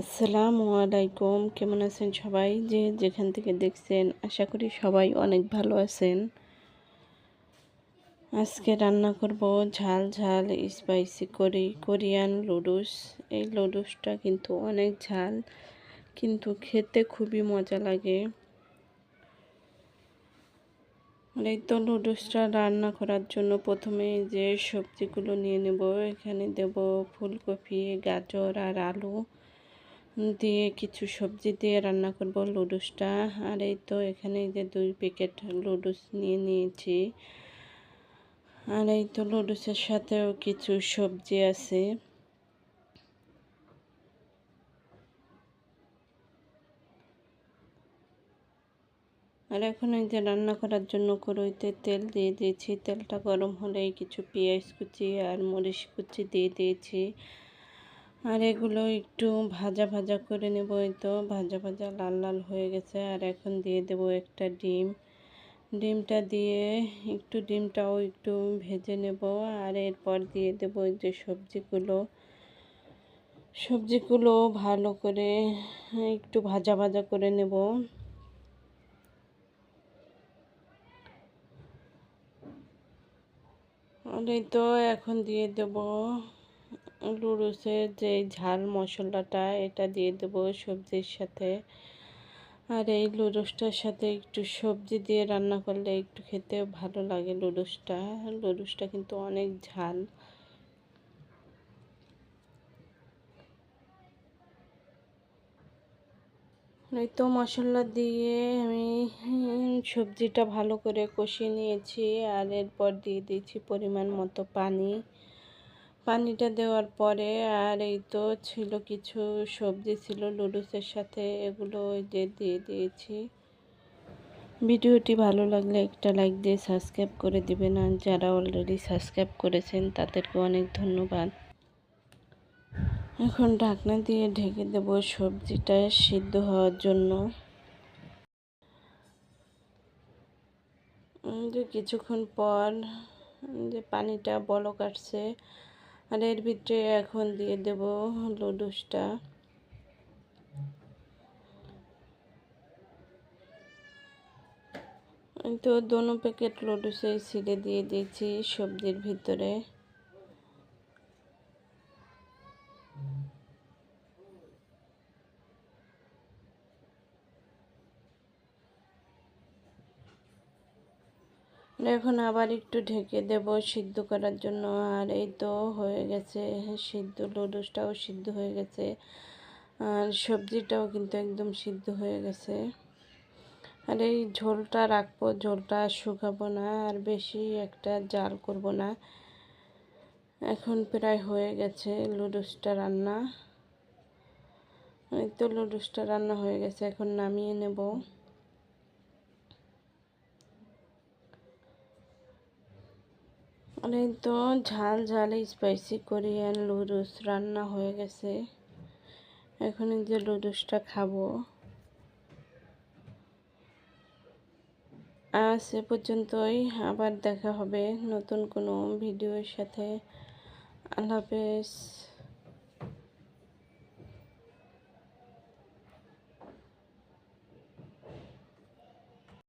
আসসালামু আলাইকুম। কেমন আছেন সবাই? যে যেখান থেকে দেখছেন, আশা করি সবাই অনেক ভালো আছেন। আজকে রান্না করব ঝাল ঝাল স্পাইসি করি কোরিয়ান লুডুস এই লুডুসটা কিন্তু অনেক ঝাল, কিন্তু খেতে খুবই মজা লাগে। এই তো লুডুসটা রান্না করার জন্য প্রথমে যে সবজিগুলো নিয়ে নেব, এখানে দেব ফুলকপি, গাজর আর আলু। দিয়ে কিছু সবজি দিয়ে রান্না করব, লুডুসটা। আর এই তো এখানে যে দুই প্যাকেট লুডুস নিয়ে নিয়েছি। আর এই তো লুডুসের সাথেও কিছু সবজি আছে। আর এখন এই যে রান্না করার জন্য কড়ইতে তেল দিয়ে দিয়েছি। তেলটা গরম হলেই কিছু পেঁয়াজ কুচি আর মরিচ কুচি দিয়ে দিয়েছি। আর এগুলো একটু ভাজা ভাজা করে নেব, এই তো ভাজা ভাজা লাল লাল হয়ে গেছে। আর এখন দিয়ে দেব একটা ডিম। ডিমটা দিয়ে একটু ডিমটাও একটু ভেজে নেব। আর এরপর দিয়ে দেব যে সবজিগুলো। সবজিগুলো ভালো করে একটু ভাজা ভাজা করে নেব। আর এই তো এখন দিয়ে দেব লুডুসের যে ঝাল মশলাটা, এটা দিয়ে দেব সবজির সাথে। আর এই লুডুসটার সাথে একটু সবজি দিয়ে রান্না করলে একটু খেতে ভালো লাগে লুডুসটা লুডুসটা কিন্তু অনেক ঝাল। তো মশলা দিয়ে আমি সবজিটা ভালো করে কষিয়ে নিয়েছি আর এরপর দিয়ে দিয়েছি পরিমাণ মতো পানি। পানিটা দেওয়ার পরে আর এই তো ছিল কিছু সবজি ছিল লুডুসের সাথে এগুলো যে দিয়ে দিয়েছি। ভিডিওটি ভালো লাগলে একটা লাইক দিয়ে সাবস্ক্রাইব করে দিবেন আর যারা অলরেডি সাবস্ক্রাইব করেছেন তাদেরকে অনেক ধন্যবাদ। এখন ঢাকনা দিয়ে ঢেকে দেব সবজিটা সিদ্ধ হওয়ার জন্য। কিছুক্ষণ পর যে পানিটা বলক আসছে আর এর ভিতরে এখন দিয়ে দেব লুডুসটা। তো দোনো প্যাকেট লুডুসে ছিঁড়ে দিয়ে দিয়েছি সবজির ভিতরে। এখন আবার একটু ঢেকে দেব সিদ্ধ করার জন্য। আর এই তো হয়ে গেছে সিদ্ধ লুডুসটাও সিদ্ধ হয়ে গেছে। আর সবজিটাও কিন্তু একদম সিদ্ধ হয়ে গেছে। আর এই ঝোলটা রাখব, ঝোলটা শুকাবো না আর বেশি একটা জাল করব না। এখন প্রায় হয়ে গেছে লুডুসটা রান্না। এই তো লুডুসটা রান্না হয়ে গেছে, এখন নামিয়ে নেব। আর এই তো ঝাল ঝাল স্পাইসি কোরিয়ান লুডুস রান্না হয়ে গেছে। এখন যে লুডুসটা খাব। আজ এ পর্যন্তই, আবার দেখা হবে নতুন কোনো ভিডিওর সাথে। আল্লাহ হাফেজ।